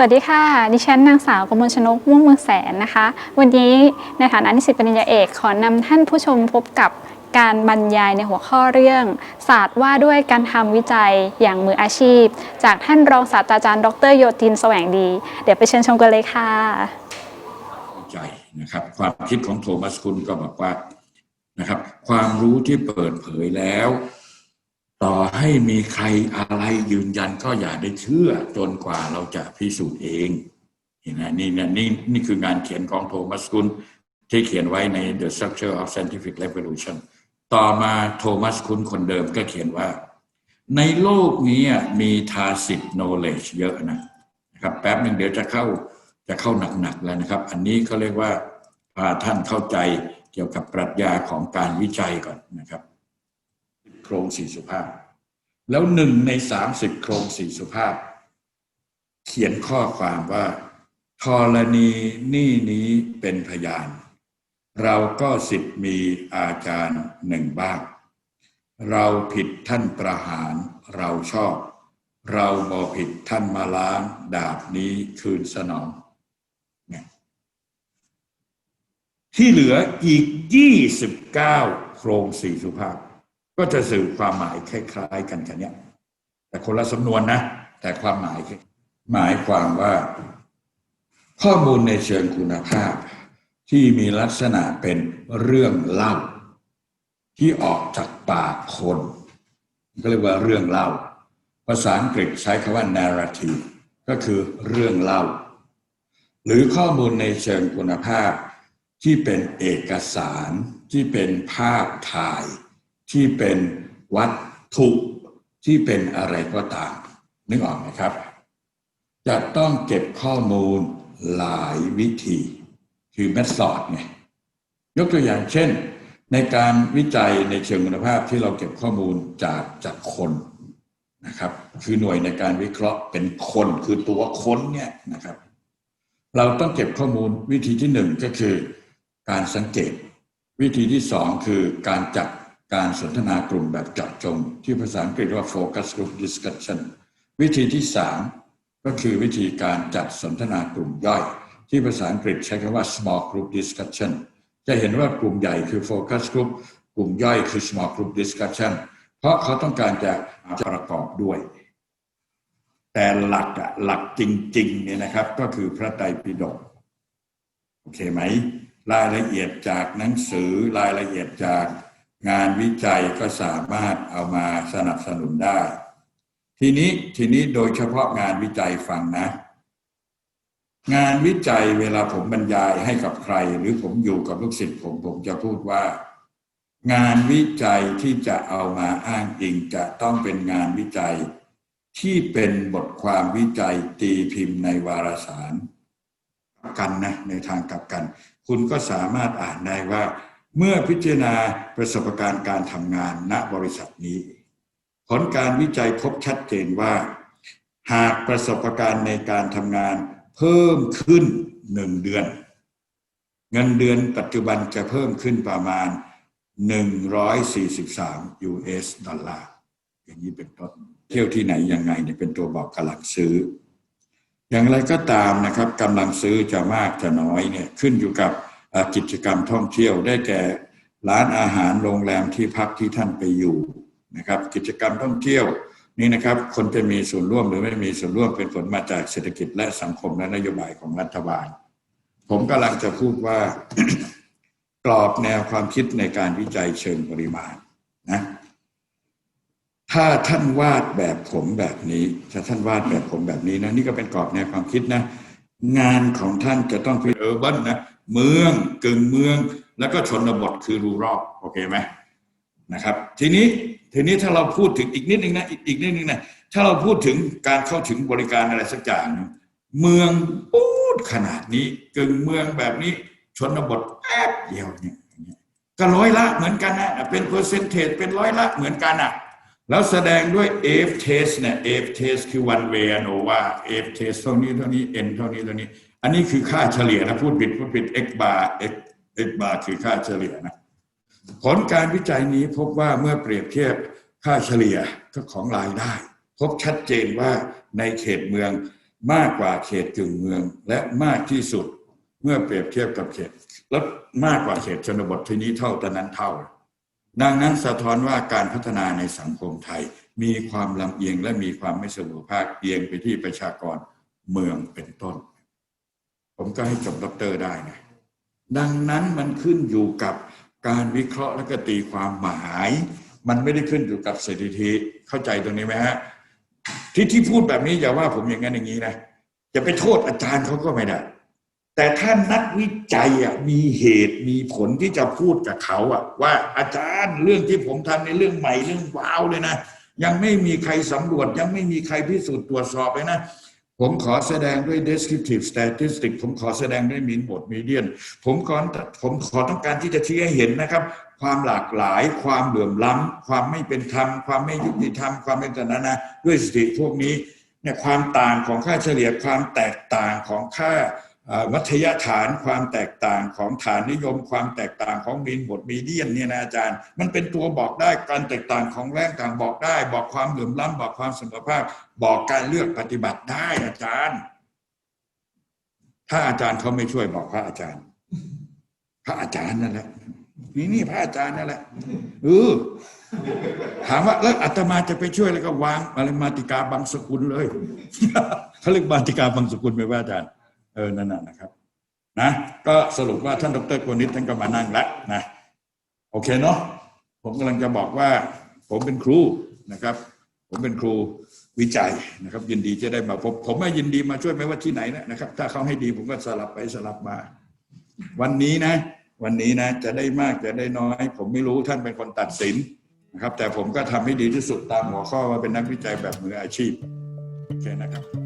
วัสดีค่ะ ดิฉันนางสาวกมลชนกม่วงเมืองแสนนะคะ วันนี้ในฐานะนิสิตปริญญาเอกขอนำท่านผู้ชมพบกับการบรรยายในหัวข้อเรื่อง ศาสตร์ว่าด้วยการทำวิจัยอย่างมืออาชีพ จากท่านรองศาสตราจารย์ดรโยตินแสวงดี เดี๋ยวไปเชิญชมกันเลยค่ะวิจัยนะครับ ความคิดของโทมัสคุณก็บอกว่านะครับ ความรู้ที่เปิดเผยแล้ว ต่อให้มีใครอะไรยืนยันก็อย่าได้เชื่อจนกว่าเราจะพิสูจน์เองเห็นไหมนี่นี่นี่นี่คืองานเขียนของโทมัสคุณที่เขียนไว้ใน The Structure of Scientific Revolution ต่อมาโทมัสคุณคนเดิมก็เขียนว่า ในโลกนี้มีทาสิต knowledge เยอะนะครับแป๊บหนึ่งเดี๋ยวจะเข้าจะเข้าหนักๆแล้วนะครับ อันนี้เขาเรียกว่าพาท่านเข้าใจเกี่ยวกับปรัชญาของการวิจัยก่อนนะครับ ครงสี่สุภาพ แล้วหนึ่งในสามสิบโครงสี่สุภาพ เขียนข้อความว่าธรณีนี่นี้เป็นพยาน เราก็สิทธิ์มีอาจารย์หนึ่งบ้าง เราผิดท่านประหารเราชอบ เราบอผิดท่านมาล้างดาบนี้คืนสนองเนี่ยที่เหลืออีก 29 โครงสี่สุภาพ ก็จะสื่อความหมายคล้าย ๆ กันกันเนี้ยแต่คนละสำนวนนะ แต่ความหมายหมายความว่า ข้อมูลในเชิงคุณภาพ ที่มีลักษณะเป็นเรื่องเล่า ที่ออกจากปากคน ก็เรียกว่าเรื่องเล่า ภาษาอังกฤษใช้คำว่า narrative ก็คือเรื่องเล่า หรือข้อมูลในเชิงคุณภาพที่เป็นเอกสารที่เป็นภาพถ่าย ที่เป็นวัตถุที่เป็นอะไรก็ตาม นึกออกไหมครับ จะต้องเก็บข้อมูลหลายวิธี คือเมธอดไงยกตัวอย่างเช่น ในการวิจัยในเชิงคุณภาพที่เราเก็บข้อมูลจากจากคนนะครับ คือหน่วยในการวิเคราะห์เป็นคนคือตัวคนเนี่ยนะครับ เราต้องเก็บข้อมูลวิธีที่หนึ่งก็คือ การสังเกต วิธีที่สองคือการจัด การสนทนากลุ่มแบบเจาะจง ที่ภาษาอังกฤษว่า focus group discussion วิธีที่สามก็คือวิธีการจัดสนทนากลุ่มย่อย ที่ภาษาอังกฤษใช้คำว่า small group discussion จะเห็นว่ากลุ่มใหญ่คือ focus group กลุ่มย่อยคือ small group discussion เพราะเขาต้องการจะประกอบด้วย แต่หลักอะหลักจริงๆเนี่ยนะครับ ก็คือพระไตรปิฎกโอเคไหม รายละเอียดจากหนังสือรายละเอียดจาก งานวิจัยก็สามารถเอามาสนับสนุนได้ ทีนี้ทีนี้โดยเฉพาะงานวิจัยฟังนะ งานวิจัยเวลาผมบรรยายให้กับใคร หรือผมอยู่กับลูกศิษย์ผมผมจะพูดว่า งานวิจัยที่จะเอามาอ้างอิงจะต้องเป็นงานวิจัย ที่เป็นบทความวิจัยตีพิมพ์ในวารสารกันนะในทางกลับกัน คุณก็สามารถอ่านได้ว่า เมื่อพิจารณาประสบการณ์การทำงานณบริษัทนี้ ผลการวิจัยพบชัดเจนว่า หากประสบการณ์ในการทำงานเพิ่มขึ้นหนึ่งเดือน เงินเดือนปัจจุบันจะเพิ่มขึ้นประมาณ 143 US ดอลลาร์อย่างนี้เป็นต้นเที่ยวที่ไหนยังไงเนี่ยเป็นตัวบอกกำลังซื้อ อย่างไรก็ตามนะครับกำลังซื้อจะมากจะน้อยเนี่ยขึ้นอยู่กับ กิจกรรมท่องเที่ยวได้แก่ร้านอาหารโรงแรมที่พักที่ท่านไปอยู่นะครับ กิจกรรมท่องเที่ยวนี่นะครับ คนจะมีส่วนร่วมหรือไม่มีส่วนร่วมเป็นผลมาจากเศรษฐกิจและสังคมและนโยบายของรัฐบาล ผมกำลังจะพูดว่ากรอบแนวความคิดในการวิจัยเชิงปริมาณนะถ้าท่านวาดแบบผมแบบนี้ ถ้าท่านวาดแบบผมแบบนี้นะนี่ก็เป็นกรอบแนวความคิดนะ งานของท่านจะต้องเป็นเออร์บันนะเมืองกึ่งเมือง แล้วก็ชนบทคือรูรอบโอเคไหมนะครับ ทีนี้ทีนี้ถ้าเราพูดถึงอีกนิดนึงนะอีกอีกนิดนึงนะถ้าเราพูดถึงการเข้าถึงบริการอะไรสักอย่างเมืองปูดขนาดนี้กึ่งเมืองแบบนี้ชนบทแป๊บเดียวเนี่ยก็ร้อยละเหมือนกันนะเป็นเปอร์เซนเทจเป็นร้อยละเหมือนกันอะ แล้วแสดงด้วย F test เนี่ย F test คือ one way ANOVA F test เท่านี้เท่านี้ N เท่านี้เท่านี้ อันนี้คือค่าเฉลี่ยนะ พูดผิดพูดผิด x bar x x bar คือค่าเฉลี่ยนะ ผลการวิจัยนี้พบว่าเมื่อเปรียบเทียบค่าเฉลี่ยของรายได้ พบชัดเจนว่าในเขตเมืองมากกว่าเขตกึ่งเมืองและมากที่สุดเมื่อเปรียบเทียบกับเขต แล้วมากกว่าเขตชนบททีนี้เท่าแต่นั้นเท่า ดังนั้นสะท้อนว่าการพัฒนาในสังคมไทย มีความลำเอียงและมีความไม่เสมอภาคเอียงไปที่ประชากรเมืองเป็นต้น ผมก็ให้จบด็อกเตอร์ได้นะดังนั้นมันขึ้นอยู่กับการวิเคราะห์และก็ตีความหมาย มันไม่ได้ขึ้นอยู่กับสถิติเข้าใจตรงนี้ไหมฮะที่ที่พูดแบบนี้อย่าว่าผมอย่างนั้นอย่างนี้นะจะไปโทษอาจารย์เขาก็ไม่ได้ แต่ถ้านักวิจัยมีเหตุมีผลที่จะพูดกับเขาอะว่าอาจารย์เรื่องที่ผมทำในเรื่องใหม่เรื่องว้าวเลยนะ ยังไม่มีใครสำรวจ ยังไม่มีใครพิสูจน์ตรวจสอบเลยนะผมขอแสดงด้วย descriptive statistic ผมขอแสดงด้วยมินบทมีเดียนผมขอผมขอต้องการที่จะชี้ให้เห็นนะครับ ความหลากหลาย ความเหลื่อมล้ำความไม่เป็นธรรม ความไม่ยุติธรรม ความเป็นตนานะด้วยสถิติพวกนี้เนี่ยความต่างของค่าเฉลี่ยความแตกต่างของค่า วัทยฐานความแตกต่างของฐานนิยม ความแตกต่างของมินบทมีเดียนเนี่ยนะอาจารย์ มันเป็นตัวบอกได้การแตกต่างของแรงต่างบอกได้ บอกความเหลื่อมล้ำบอกความเสมอภาค บอกการเลือกปฏิบัติได้อาจารย์ ถ้าอาจารย์เขาไม่ช่วยบอกพระอาจารย์ พระอาจารย์นั่นแหละนี่นี่พระอาจารย์นั่นแหละเออถามว่าแล้วอาตมาจะไปช่วยแล้วก็วางอะไรมาติกาบางสกุลเลยเขาเรียกมาติกาบางสกุลไหมว่าอาจารย์ เออนั่นน่ะนะครับนะก็สรุปว่าท่านดรโกนิตท่านก็มานั่งแล้วนะโอเคเนาะผมกำลังจะบอกว่า ผมเป็นครูนะครับ ผมเป็นครูวิจัยนะครับ ยินดีจะได้มาพบผมไม่ยินดีมาช่วยไม่ว่าที่ไหนนะนะครับ ถ้าเขาให้ดีผมก็สลับไปสลับมา วันนี้นะ วันนี้นะ จะได้มากจะได้น้อย ผมไม่รู้ท่านเป็นคนตัดสินนะครับ แต่ผมก็ทำให้ดีที่สุดตามหัวข้อว่าเป็นนักวิจัยแบบมืออาชีพโอเคนะครับ